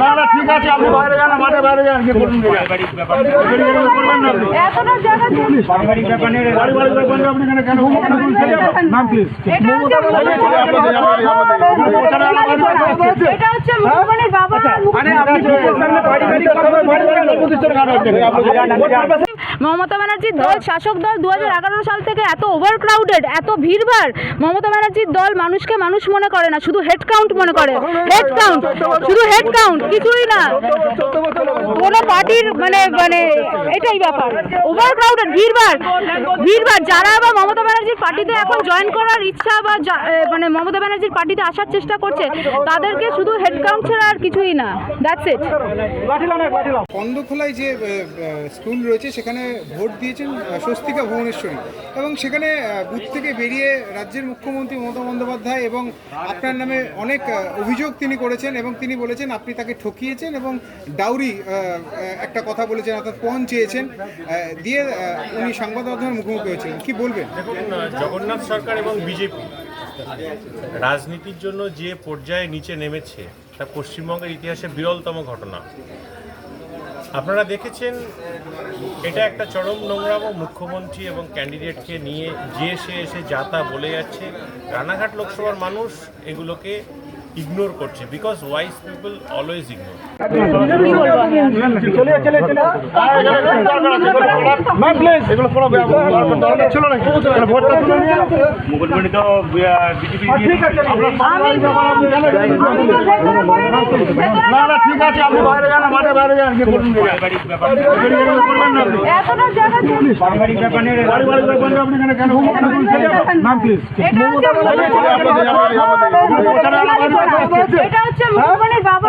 না না ঠিক আছে আপনি বাইরে যান মাঠে বাইরে যান কি করুন আপনি আপনি নাম প্লিজ এটা হচ্ছে মমতা ব্যানার্জির দল শাসক দল দু সাল থেকে এত ওভার ক্রাউডেড এত ভিড়ভাড়। মমতা ব্যানার্জির দল মানুষকে মানুষ মনে করে না শুধু হেড কাউন্ট মনে করে। হেড কাউন্ট শুধু হেড কাউন্ট কিছুই না। কোনো পার্টির মানে মানে এটাই ব্যাপার। ওভার ক্রাউডেড ভিড়ভাড়। ভিড়ভাড়। যারা বা মমতা ব্যানার্জির পার্টিতে এখন জয়েন করার ইচ্ছা বা মানে মমতা ব্যানার্জির পার্টিতে আসার চেষ্টা করছে তাদেরকে শুধু হেড কাউন্ট ছাড়া আর কিছুই না। দ্যাটস ইট কন্দখোলায় যে আহ, আহ, স্কুল রয়েছে সেখানে ভোট দিয়েছেন স্বস্তিকা ভুবনেশ্বরী। এবং সেখানে বুথ থেকে বেরিয়ে রাজ্যের মুখ্যমন্ত্রী মমতা বন্দ্যোপাধ্যায় এবং আপনার নামে অনেক অভিযোগ তিনি করেছেন এবং তিনি বলেছেন আপনি তাকে ঠকিয়েছেন এবং ডাউরি একটা কথা বলেছেন অর্থাৎ পণ চেয়েছেন দিয়ে উনি সংবাদ মাধ্যমের মুখোমুখি হয়েছিলেন। কি বলবেন? দেখুন জগন্নাথ সরকার এবং বিজেপি রাজনীতির জন্য যে পর্যায়ে নিচে নেমেছে, তা পশ্চিমবঙ্গের ইতিহাসে বিরলতম ঘটনা। আপনারা দেখেছেন, এটা একটা চরম নোংরাম মুখ্যমন্ত্রী এবং ক্যান্ডিডেটকে নিয়ে যে সে এসে যা তা বলে যাচ্ছে। রানাঘাট লোকসভার মানুষ এগুলোকে ইগনোর করছে because wise people always ignore নাম প্লিজ এটা হচ্ছে মুখ্যমন্ত্রী- এটা হচ্ছে মুখ্যমন্ত্রীর বাবা